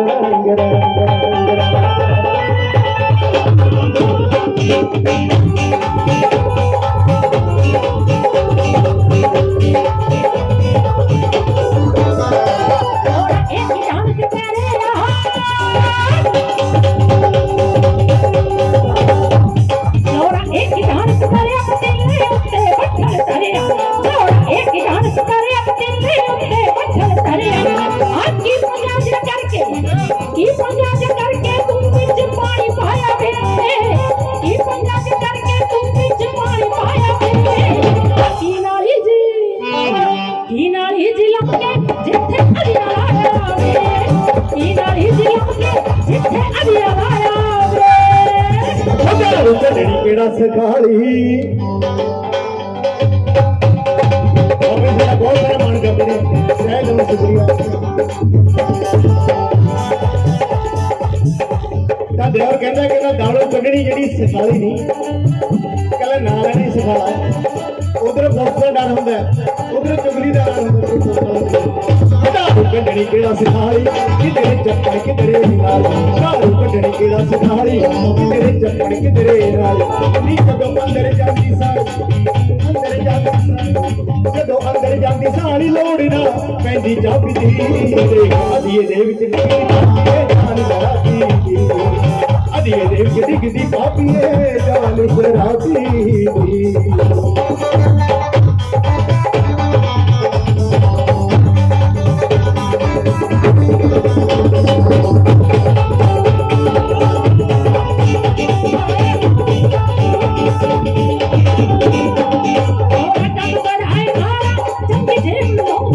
Thank you. ਤਾਂ ਦੇਵਰ ਕਹਿੰਦਾ ਕਿ ਨਾ ਕੱਢਣੀ ਜਿਹੜੀ ਸਿਖਾਲੀ ਨਹੀਂ। ਕੱਲਾ ਨਾਲ ਨਹੀਂ ਸਿਖਾਲਾ ਉਧਰ ਬੋਸ ਦਾ ਡਰ ਹੁੰਦਾ ਉਧਰ ਚੁਗਲੀ ਦਾ ਡਰ ਹੁੰਦਾ ਦਾੜੋ ਕੱਢਣੀ ਕਿਹੜਾ ਸਿਖਾਲੀ ਕਿਧਰੇ ਚੱਪੜ, ਕਿਧਰੇ ਨਾਲ ਦਾੜੋ ਕੱਢਣੀ ਕਿਹੜਾ ਸਿਖਾਲੀ ਕਿਧਰੇ ਚੱਪੜ, ਕਿਧਰੇ ਨਾਲ ਨੀ ਕਦੋਂ ਅੰਦਰ ਜਾਂਦੀ ਸਾਂ ਜਾਂਦੀ ਸਾਂ ਜਦੋਂ ਅੰਦਰ ਜਾਂਦੀ ਸਾਲੀ ਲੋੜ ਨਾ ਪੈਂਦੀ ਚਾਬੀ ਦੀ ਦੇਖ ਅਧੀਏ ਦੇ ਵਿੱਚ ਨਿਕਲੀ ਜਾਂਦੀ ਜਾਨ ਲੜਾਤੀ ਅਧੀਏ ਦੇ ਵਿੱਚ ਡਿੱਗਦੀ ਪਾਪੀਏ ਜਾਨ ਸ਼ਰਾਬੀ ਦੀ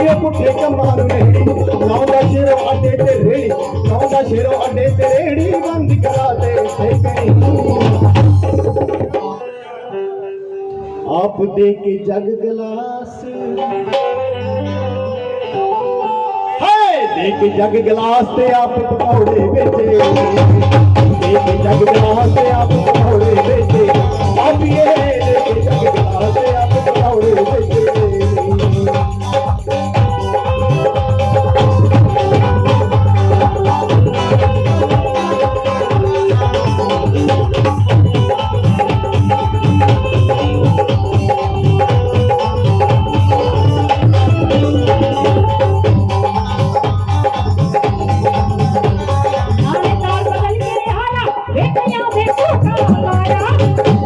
ਏ ਪੁੱਠੇ ਕਮਾਨ ਨਹੀਂ ਲਾਉਂਦਾ ਸ਼ੇਰੋ ਅੱਡੇ ਤੇ ਰੇੜੀ ਲਾਉਂਦਾ ਸ਼ੇਰੋ ਅੱਡੇ ਤੇ ਰੇੜੀ ਬੰਦ ਕਰਾ ਦੇ ਸਹੀ ਆਪ ਦੇ ਕੇ ਜਗ ਗਲਾਸ। ਹਾਏ, ਦੇ ਕੇ ਜਗ ਗਲਾਸ ਤੇ ਆਪ ਪਕੌੜੇ ਵੇਚੇ। ਦੇ ਕੇ ਜਗ ਗਲਾਸ ਤੇ ਆਪ ਪਕੌੜੇ ਵੇਚੇ। ਆਪੀਏ เอาเพล呀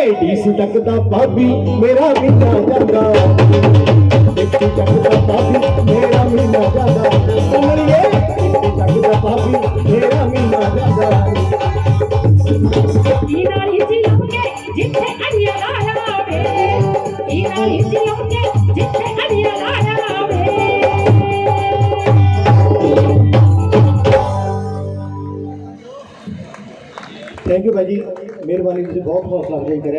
ਡੀਸ ਤੱਕਦਾ ਭਾਬੀ ਮੇਰਾ ਮੀਨਾ ਜਾਂਦਾ ਡੀਸ ਤੱਕਦਾ ਭਾਬੀ ਮੇਰਾ ਮੀਨਾ ਜਾਂਦਾ ਉਮਰੀਏ ਡੀਸ ਤੱਕਦਾ ਭਾਬੀ ਮੇਰਾ ਮੀਨਾ ਜਾਂਦਾ ਇਹਨਾਂ ਹੀ ਜੀ ਲੋਕੇ ਜਿੱਥੇ ਅੰਨਿਆ ਨਾ ਆਵੇ ਇਹਨਾਂ ਹੀ ਜੀ ਲੋਕੇ ਜਿੱਥੇ ਅੰਨਿਆ ਨਾ ਆਵੇ थैंक यू भाजी ਮਿਹਰਬਾਨੀ ਤੁਸੀਂ ਬਹੁਤ ਹੌਸਲਾ ਅਫਜ਼ਾਈ ਕਰਿਆ।